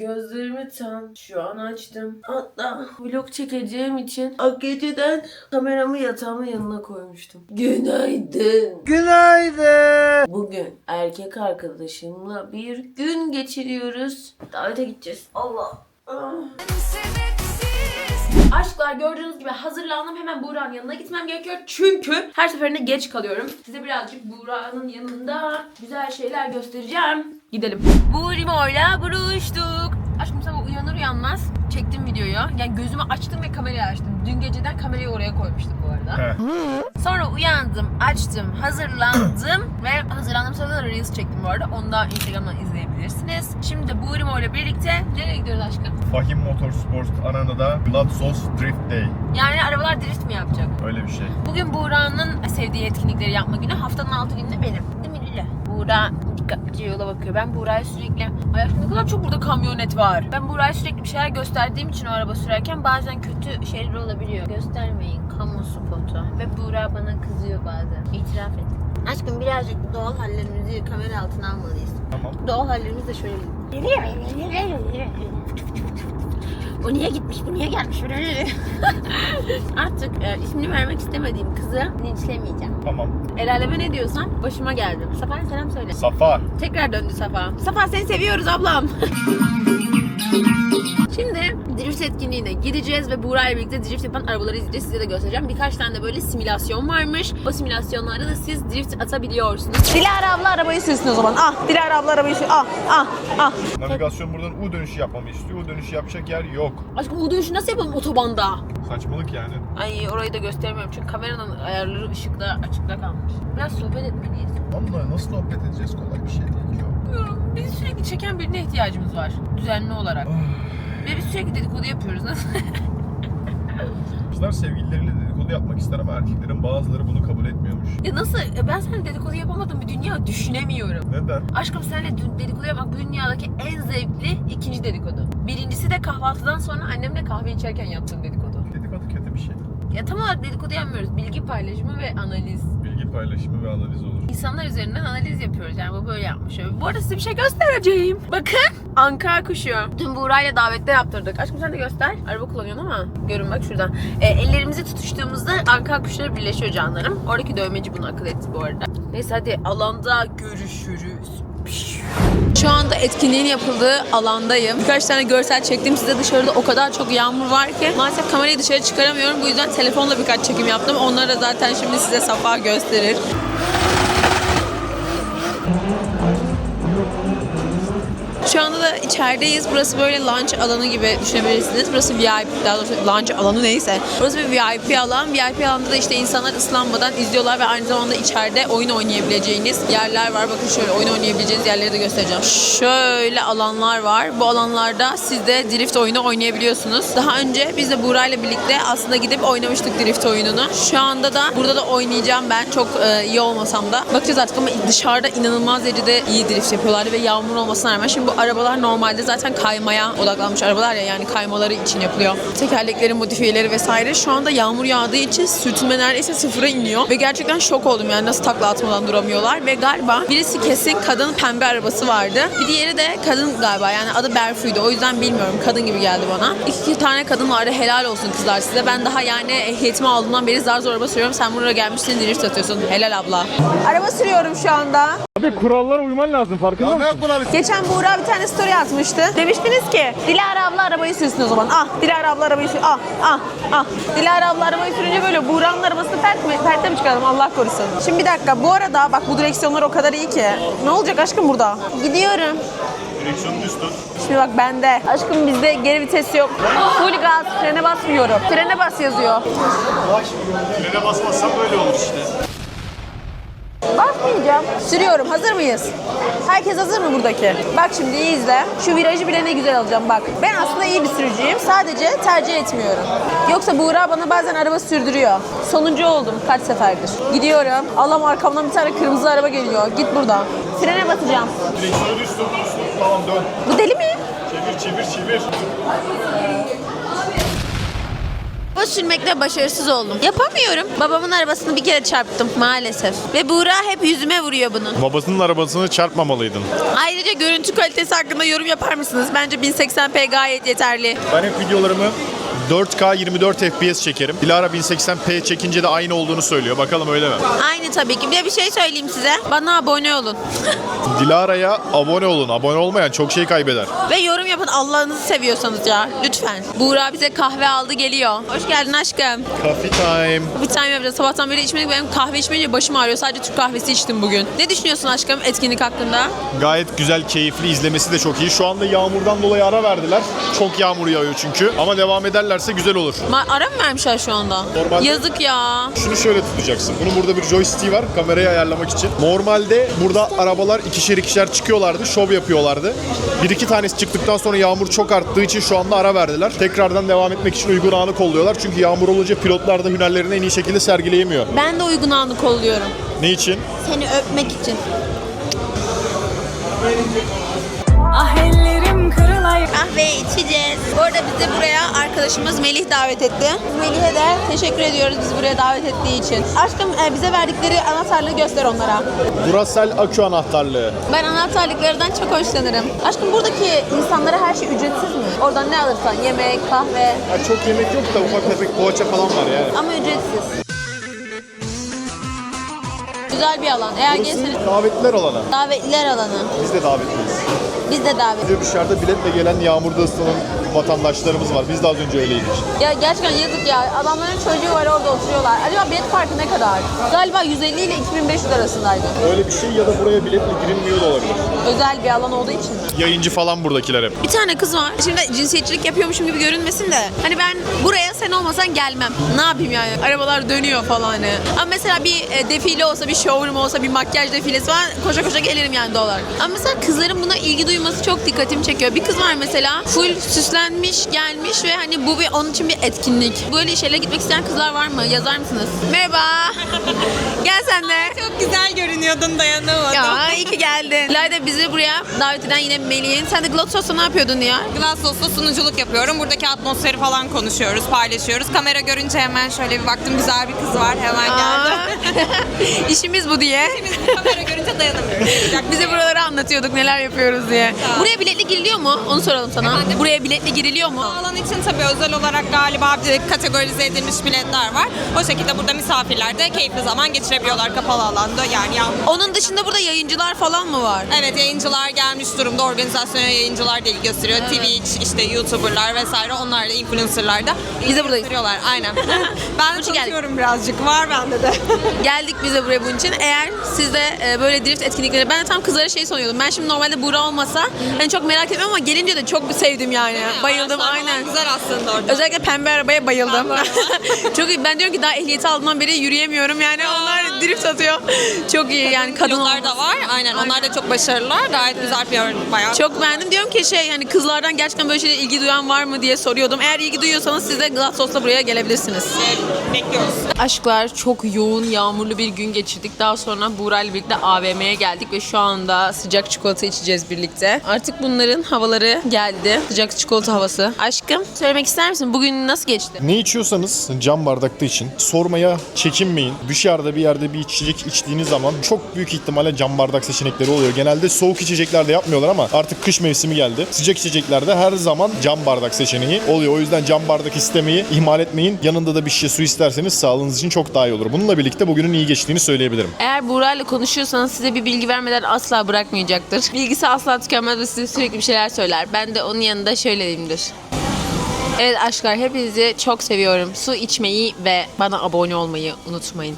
Gözlerimi tam şu an açtım. Hatta vlog çekeceğim için geceden kameramı yatağımın yanına koymuştum. Günaydın. Günaydın. Bugün erkek arkadaşımla bir gün geçiriyoruz. Davete gideceğiz. Allah. Ah. Aşklar gördüğünüz gibi hazırlandım. Hemen Buğra'nın yanına gitmem gerekiyor. Çünkü her seferinde geç kalıyorum. Size birazcık Buğra'nın yanında güzel şeyler göstereceğim. Gidelim. Buğrimo'yla buluştuk. Uyanmaz çektim videoyu. Yani gözümü açtım ve kamerayı açtım. Dün geceden kamerayı oraya koymuştum bu arada. Sonra uyandım, açtım, hazırlandım ve hazırlandığım sırada da Reels çektim bu arada. Onu da Instagram'dan izleyebilirsiniz. Şimdi Buğrimo ile birlikte nereye gidiyoruz aşkım? Fahim Motorsport Arana'da Gladsos Drift Day. Yani arabalar drift mi yapacak? Öyle bir şey. Bugün Buğra'nın sevdiği etkinlikleri yapma günü. Haftanın altı günü de benim. Değil mi Lüle? Buğra dikkatlice yola bakıyor. Ben Buğra'ya sürekli... Ay aşkım ne kadar çok burada kamyonet var. Ben Buğra'ya sürekli bir şeyler gösterdiğim için o araba sürerken bazen kötü şeyler olabiliyor. Göstermeyin kamu spotu. Ve Buğra bana kızıyor bazen. İtiraf et. Aşkım birazcık doğal hallerimizi kamera altına almalıyız. Tamam. Doğal hallerimiz de şöyle. O niye gitmiş, bu niye gelmiş? Artık e, ismini vermek istemediğim kızı linçlemeyeceğim. Tamam. El aleme ne diyorsam başıma geldi. Safa'ya selam söyle. Safa. Tekrar döndü Safa. Safa seni seviyoruz ablam. Şimdi drift etkinliğine gideceğiz ve Buğra ile birlikte drift yapan arabaları izleyeceğiz. Size de göstereceğim. Birkaç tane de böyle simülasyon varmış. O simülasyonlarda da siz drift atabiliyorsunuz. Dilara abla arabayı sürsün o zaman. Ah Dilara abla arabayı sürsün. Ah ah ah. Navigasyon buradan U dönüşü yapmamı istiyor. U dönüşü yapacak yer yok. Aşkım o dönüşü nasıl yapalım otobanda? Saçmalık yani. Ay orayı da göstermiyorum çünkü kameranın ayarları ışıkta açıkta kalmış. Biraz sohbet etmeliyiz. Vallahi nasıl sohbet edeceğiz kolay bir şey değil ki o. Bilmiyorum. Bizi sürekli çeken birine ihtiyacımız var. Düzenli olarak. Ve biz sürekli dedikodu yapıyoruz. Nasıl? Kızlar sevgilileriyle dedikodu yapmak ister ama erkeklerin bazıları bunu kabul etmiyormuş. ya nasıl? E Ben seninle dedikodu yapamadığım bir dünya düşünemiyorum. Neden? Aşkım seninle dü- dedikodu yapmak bu dünyadaki en zevkli ikinci dedikodu. Birincisi de kahvaltıdan sonra annemle kahve içerken yaptığım dedikodu. Dedikodu kötü bir şey. Ya tam olarak dedikodu yapmıyoruz. Bilgi paylaşımı ve analiz. Paylaşımı ve analiz olur. İnsanlar üzerinden analiz yapıyoruz. Yani bu böyle yapmış. Bu arada size bir şey göstereceğim. Bakın. Anka kuşu. Dün Buğra'yla davette yaptırdık. Aşkım sen de göster. Araba kullanıyorsun ama. Görün bak şuradan. E, ellerimizi tutuştuğumuzda anka kuşları birleşiyor canlarım. Oradaki dövmeci bunu akıl etti bu arada. Neyse hadi alanda görüşürüz. Şu anda etkinliğin yapıldığı alandayım. Birkaç tane görsel çektim size dışarıda o kadar çok yağmur var ki maalesef kamerayı dışarı çıkaramıyorum. Bu yüzden telefonla birkaç çekim yaptım. Onları da zaten şimdi size Safa gösterir. Şu anda da içerideyiz. Burası böyle lunch alanı gibi düşünebilirsiniz. Burası VIP, daha doğrusu lunch alanı neyse. Burası bir VIP alan. VIP alanda da işte insanlar ıslanmadan izliyorlar ve aynı zamanda içeride oyun oynayabileceğiniz yerler var. Bakın şöyle oyun oynayabileceğiniz yerleri de göstereceğim. Şöyle alanlar var. Bu alanlarda siz de drift oyunu oynayabiliyorsunuz. Daha önce biz de Buğra ile birlikte aslında gidip oynamıştık drift oyununu. Şu anda da burada da oynayacağım ben. Çok e, iyi olmasam da. Bakacağız artık ama dışarıda inanılmaz derecede iyi drift yapıyorlardı ve yağmur olmasına rağmen. Şimdi bu arabalar normalde zaten kaymaya odaklanmış arabalar ya yani kaymaları için yapılıyor. Tekerleklerin modifiyeleri vesaire. Şu anda yağmur yağdığı için sürtünme neredeyse sıfıra iniyor. Ve gerçekten şok oldum yani nasıl takla atmadan duramıyorlar. Ve galiba birisi kesin kadın pembe arabası vardı. Bir diğeri de kadın galiba yani adı Berfu'ydu. O yüzden bilmiyorum kadın gibi geldi bana. İki tane kadın vardı helal olsun kızlar size. Ben daha yani ehliyetimi aldığımdan beri zar zor araba sürüyorum. Sen buraya gelmişsin drift atıyorsun. Helal abla. Araba sürüyorum şu anda. Abi kurallara uyman lazım farkında mısın? Geçen Buğra bir tane story atmıştı. Demiştiniz ki Dilara abla arabayı sürsün o zaman. Ah Dilara abla arabayı sür. Ah ah ah. Dilara abla arabayı sürünce böyle Buğra'nın arabasını pert mi, perte mi çıkaralım Allah korusun. Şimdi bir dakika bu arada bak bu direksiyonlar o kadar iyi ki. Ne olacak aşkım burada? Gidiyorum. Direksiyonu düz tut. Şimdi bak bende. Aşkım bizde geri vites yok. Full gaz, frene basmıyorum. Frene bas yazıyor. Frene basmazsan böyle olur işte. Basmayacağım. Sürüyorum. Hazır mıyız? Herkes hazır mı buradaki? Bak şimdi iyi izle. Şu virajı bile ne güzel alacağım bak. Ben aslında iyi bir sürücüyüm. Sadece tercih etmiyorum. Yoksa Buğra bana bazen araba sürdürüyor. Sonuncu oldum kaç seferdir. Gidiyorum. Allah'ım arkamdan bir tane kırmızı araba geliyor. Git buradan. Frene basacağım. Direksiyonu düz tut, düz tut. Tamam dön. Bu deli mi? Çevir, çevir, çevir. Araba sürmekte başarısız oldum. Yapamıyorum. Babamın arabasını bir kere çarptım maalesef. Ve Buğra hep yüzüme vuruyor bunun. Babasının arabasını çarpmamalıydın. Ayrıca görüntü kalitesi hakkında yorum yapar mısınız? Bence 1080p gayet yeterli. Ben hep videolarımı 4K 24 FPS çekerim. Dilara 1080p çekince de aynı olduğunu söylüyor. Bakalım öyle mi? Aynı tabii ki. Bir de bir şey söyleyeyim size. Bana abone olun. Dilara'ya abone olun. Abone olmayan çok şey kaybeder. Ve yorum yapın Allah'ınızı seviyorsanız ya. Lütfen. Buğra bize kahve aldı geliyor. Hoş geldin aşkım. Coffee time. Bir tane yapacağız. Sabahtan beri içmedik. Benim kahve içmeyince başım ağrıyor. Sadece Türk kahvesi içtim bugün. Ne düşünüyorsun aşkım etkinlik hakkında? Gayet güzel, keyifli. izlemesi de çok iyi. Şu anda yağmurdan dolayı ara verdiler. Çok yağmur yağıyor çünkü. Ama devam ederlerse güzel olur. Ma- ara mı vermişler şu anda? Normalde- Yazık ya. Şunu şöyle tutacaksın. Bunun burada bir joystick var kamerayı ayarlamak için. Normalde burada arabalar ikişer ikişer çıkıyorlardı. Şov yapıyorlardı. Bir iki tanesi çıktıktan sonra yağmur çok arttığı için şu anda ara verdiler. Tekrardan devam etmek için uygun anı kolluyorlar. Çünkü yağmur olunca pilotlar da hünerlerini en iyi şekilde sergileyemiyor. Ben de uygun anı kolluyorum. Ne için? Seni öpmek için. Arkadaşımız Melih davet etti. Melih'e de teşekkür ediyoruz bizi buraya davet ettiği için. Aşkım e, bize verdikleri anahtarlığı göster onlara. Duracell akü anahtarlığı. Ben anahtarlıklardan çok hoşlanırım. Aşkım buradaki insanlara her şey ücretsiz mi? Oradan ne alırsan yemek, kahve Ya çok yemek yok da ufak tefek poğaça falan var yani. ama ücretsiz. Güzel bir alan. Eğer gelseniz Davetliler alanı. davetliler alanı. Biz de davetliyiz. Biz de davet. Bir de dışarıda biletle gelen yağmurda ıslanan vatandaşlarımız var. Biz de az önce öyleydik. Ya gerçekten yazık ya. Adamların çocuğu var orada oturuyorlar. Acaba bilet farkı ne kadar? Galiba 150 ile 2500 arasındaydı. Öyle bir şey ya da buraya biletle girilmiyor da olabilir. Özel bir alan olduğu için. Yayıncı falan buradakiler hep. Bir tane kız var. Şimdi cinsiyetçilik yapıyormuşum gibi görünmesin de. Hani ben buraya sen olmasan gelmem. Ne yapayım yani? Arabalar dönüyor falan hani. Ama mesela bir e, defile olsa, bir showroom olsa, bir makyaj defilesi falan koşa koşa gelirim yani doğal olarak. Ama mesela kızların buna ilgi duyması çok dikkatimi çekiyor. Bir kız var mesela full süslenmiş, gelmiş ve hani bu bir onun için bir etkinlik. Böyle şeylere gitmek isteyen kızlar var mı? Yazar mısınız? Merhaba. Gel sen de. Çok güzel görünüyordun dayanamadım. Ya iyi ki geldin. Layda bizi buraya davet eden yine Melih'in. Sen de Glossos'ta ne yapıyordun ya? Glassos'ta sunuculuk yapıyorum. Buradaki atmosferi falan konuşuyoruz, paylaşıyoruz. Kamera görünce hemen şöyle bir baktım güzel bir kız var hemen geldi. Aa, İşimiz bu diye. Kamera görünce dayanamıyoruz. Bize buraları anlatıyorduk neler yapıyoruz diye. Buraya biletli giriliyor mu? Onu soralım sana. Efendim? Buraya biletli giriliyor mu? Alan için tabii özel olarak galiba bir kategorize edilmiş biletler var. O şekilde burada misafirler de keyifli zaman geçirebiliyorlar kapalı alanda yani yağmur. Onun dışında burada yayıncılar falan mı var? Evet yayıncılar gelmiş durumda. Organizasyona yayıncılar da ilgi gösteriyor. Twitch, işte YouTuber'lar vesaire onlar da influencer'lar da Biz de buradayız. gösteriyorlar. Aynen. ben de çalışıyorum birazcık. Var bende de. Geldik bize buraya bunun için. Eğer siz de e, böyle drift etkinlikleri... Ben de tam kızlara şey sanıyordum. Ben şimdi normalde Buğra olmasa hani çok merak etmiyorum ama gelince de çok sevdim yani. Bayıldım Araçlar aynen. Güzel aslında orada. Özellikle pembe arabaya bayıldım. Pembe çok iyi. Ben diyorum ki daha ehliyeti aldığımdan beri yürüyemiyorum yani. Onlar drift atıyor. Çok iyi yani kadın Pilotlar da var. Aynen. Onlar da çok başarılılar. Gayet güzel bir bayağı. Çok beğendim. Diyorum ki şey hani kızlardan gerçekten böyle şeylere ilgi duyan var mı diye soruyordum. Eğer ilgi duyuyorsanız siz de Glassos'ta buraya gelebilirsiniz. bekliyoruz. Aşklar çok yoğun yağmurlu bir gün geçirdik. Daha sonra Buğra ile birlikte AVM'ye geldik ve şu anda sıcak çikolata içeceğiz birlikte. Artık bunların havaları geldi. Sıcak çikolata havası. Aşkım söylemek ister misin? Bugün nasıl geçti? Ne içiyorsanız cam bardakta için sormaya çekinmeyin. Dışarıda bir yerde bir içecek içtiğiniz zaman çok büyük ihtimalle cam bardak seçenekleri oluyor. Genelde soğuk içeceklerde yapmıyorlar ama artık kış mevsimi geldi. Sıcak içeceklerde her zaman cam bardak seçeneği oluyor. O yüzden cam bardak istemeyi ihmal etmeyin. Yanında da bir şişe su isterseniz sağlığınız için çok daha iyi olur. Bununla birlikte bugünün iyi geçtiğini söyleyebilirim. Eğer Buğra ile konuşuyorsanız size bir bilgi vermeden asla bırakmayacaktır. Bilgisi asla tükenmez ve size sürekli bir şeyler söyler. Ben de onun yanında şöyle diyeyimdir. Evet aşklar hepinizi çok seviyorum. Su içmeyi ve bana abone olmayı unutmayın.